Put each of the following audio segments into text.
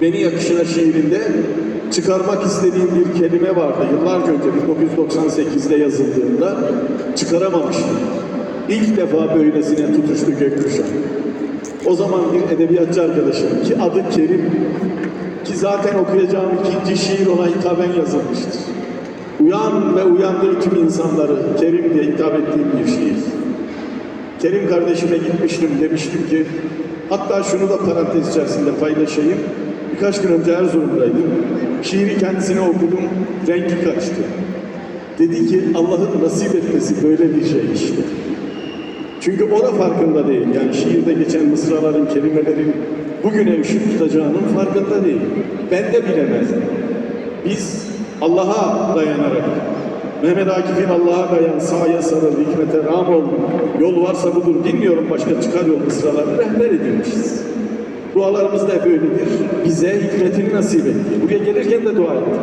Beni Yakışına şiirinde çıkarmak istediğim bir kelime vardı. Yıllarca önce 1998'de yazıldığında çıkaramamıştım. İlk defa böylesine tutuştu gökkuşağı. O zaman bir edebiyatçı arkadaşım ki adı Kerim ki zaten okuyacağım ikinci şiir ona hitaben yazılmıştır. Uyan ve uyandır tüm insanları Kerim diye hitap ettiğim bir şiir. Kerim kardeşime gitmiştim demiştim ki hatta şunu da parantez içerisinde paylaşayım. Birkaç gün önce Erzurum'daydım. Şiiri kendisine okudum. Rengi kaçtı. Dedi ki Allah'ın nasip etmesi böyle bir şey işte. Çünkü o da farkında değil. Yani şiirde geçen mısraların, kelimelerin bugüne ışık tutacağının farkında değil. Ben de bilemezdim. Biz Allah'a dayanarak, Mehmet Akif'in Allah'a dayan, sahaya sarıl, hikmete ram ol, yol varsa budur, bilmiyorum başka çıkar yol mısralarını rehber edilmişiz. Dualarımız da hep öyledir. Bize hikmetini nasip et diye. Buraya gelirken de dua ettik.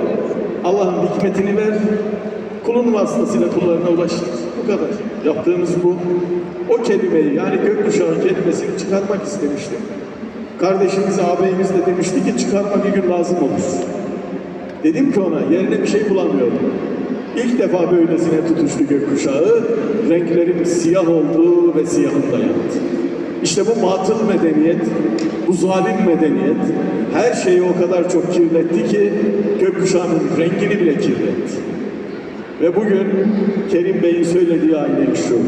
Allah'ım hikmetini ver, kulun vasıtasıyla kullarına ulaştır. Bu kadar. Yaptığımız bu. O kelimeyi yani gökkuşağı kelimesini çıkarmak istemiştim. Kardeşimiz, ağabeyimiz de demişti ki çıkarma bir gün lazım olur. Dedim ki ona yerine bir şey bulamıyordum. İlk defa böylesine tutuştu gökkuşağı. Renklerim siyah oldu ve siyahında yattı. İşte bu matıl medeniyet, bu zalim medeniyet her şeyi o kadar çok kirletti ki gökkuşağının rengini bile kirletti. Ve bugün Kerim Bey'in söylediği aynen şu.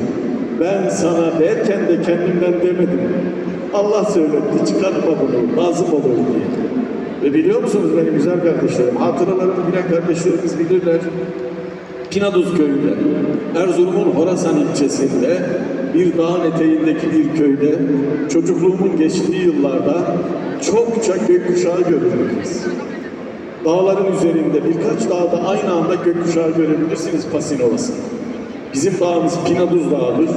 Ben sana derken de kendimden demedim. Allah söyletti çıkartma bunu lazım olur diye. Ve biliyor musunuz benim güzel kardeşlerim, hatıralarımı bilen kardeşlerimiz bilirler. Pinaduz köyünde, Erzurum'un Horasan ilçesinde, bir dağın eteğindeki bir köyde, çocukluğumun geçtiği yıllarda çokça gökkuşağı görürüz. Dağların üzerinde birkaç dağda aynı anda gökkuşağı görebilirsiniz Pasin Ovası'nda. Bizim dağımız Pinaduz Dağı'dır.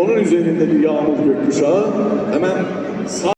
Onun üzerinde bir yağmur gökkuşağı hemen sağ